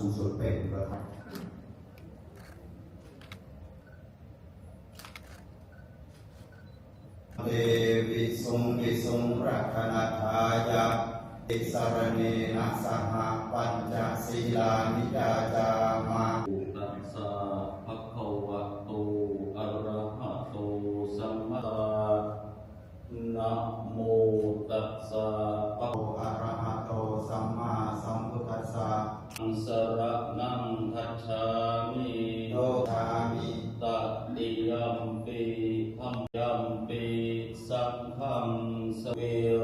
สูงสุดเป็นประธานเดวิสุงวิสุงรักนาทายะอิสรเนนะสหปัญจศีลานิจาจามา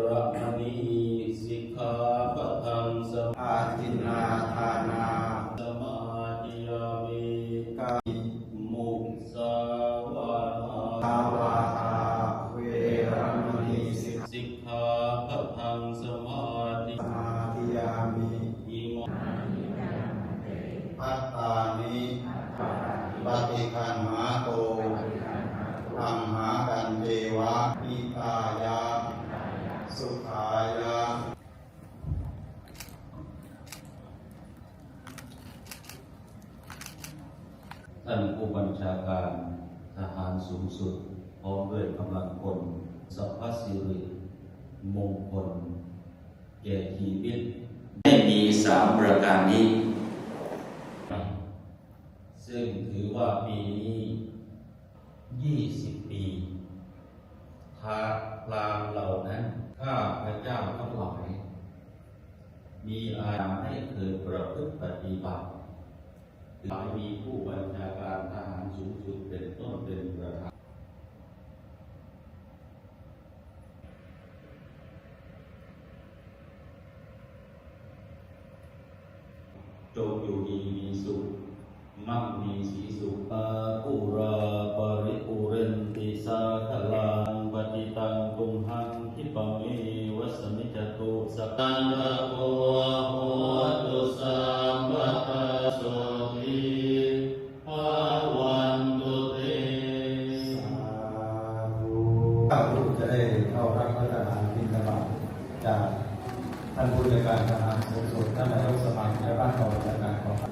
ระมณีสิกขาปะทังสมาทินนาทานา สมาธิยามีกามุสาวาทาตาวาทาเวรมณีสิกสิกขาปะทังสมาธิ ขาธิยามิ อิม ปัตตานิปฏิคันหาโตอัมหากันเทวะปิตายาสุขายา ท่านผู้บัญชาการทหารสูงสุด พร้อมด้วยกำลังพลสัพพสิริมงคลแก่ชีวิตให้มีสามประการนี้ ซึ่งถือว่าปีนี้ยี่สิบปีทาพรามเหล่านั้นข้าพระเจ้าทั้งหลายมีอาญาให้เคยประพฤติปฏิบัติหลาย มีผู้บัญชาการทหารสูงสุดเป็นต้นเป็นประธานจงอยู่ดีมีสุข มั่งมีสีสุขอาปุราปริปุเรนติสาคลังปฏิตังตุมหังคิปเมวัสมิจตุสัพพันตะโกโหานผู้จัดการทหารสูงสุดท่านนายกสมัครและบ้านกองบัญชาการกองทัพ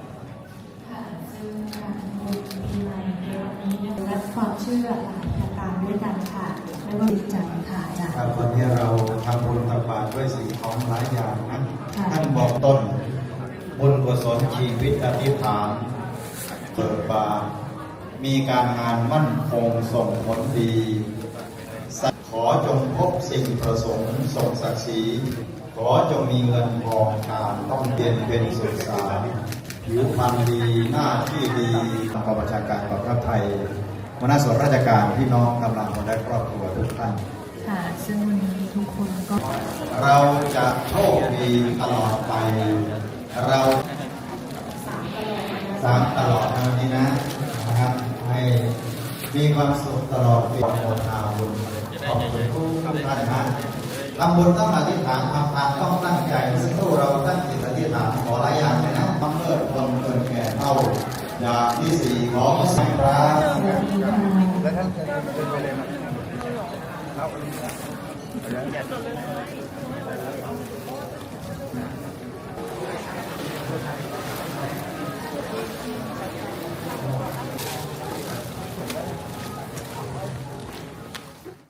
ค่ะซึ่งการทำบุญปีใหม่ในวันนี้นะคะและความเชื่อหลายประการด้วยกันค่ะไม่ว่าจิตใจค่ะอาจารย์ครับวันนี้เราทำบุญตักบาตรด้วยสิ่งของหลายอย่างนะค่ะท่านบอกต้นบุญกุศลชีวิตอธิษฐานเปิดบานมีการงานมั่นคงส่งผลดี ขอจงพบสิ่งประสงค์ส่งศักดิ์ศรี ขอจงมีเงินทองการต้องเรียนเป็นสุดสารผิวพรรณดีหน้าที่ดีกองบัญชาการกองทัพไทยหัวหน้าส่วนราชการพี่น้องกำลังคนและครอบครัวทุกท่านค่ะซึ่งวันนี้ทุกคนก็ เราจะโชคดีตลอดไป เราสามตลอดนะวันนี้นะนะครับให้มีความสุขตลอดปีโมทนาบุญขอบคุณทุกท่านนะ ทำบุญต้องอธิษฐานทำทานต้องตั้งใจซึ่งพวกเราตั้งจิตอธิษฐานขอหลายอย่างเลยนะต้องเลิศคนเกินแก่เท่าอย่างที่สี่ขอสังฆราชสวัสดีค่ะแล้วท่านเชิญเป็นไปเลยไหมครับ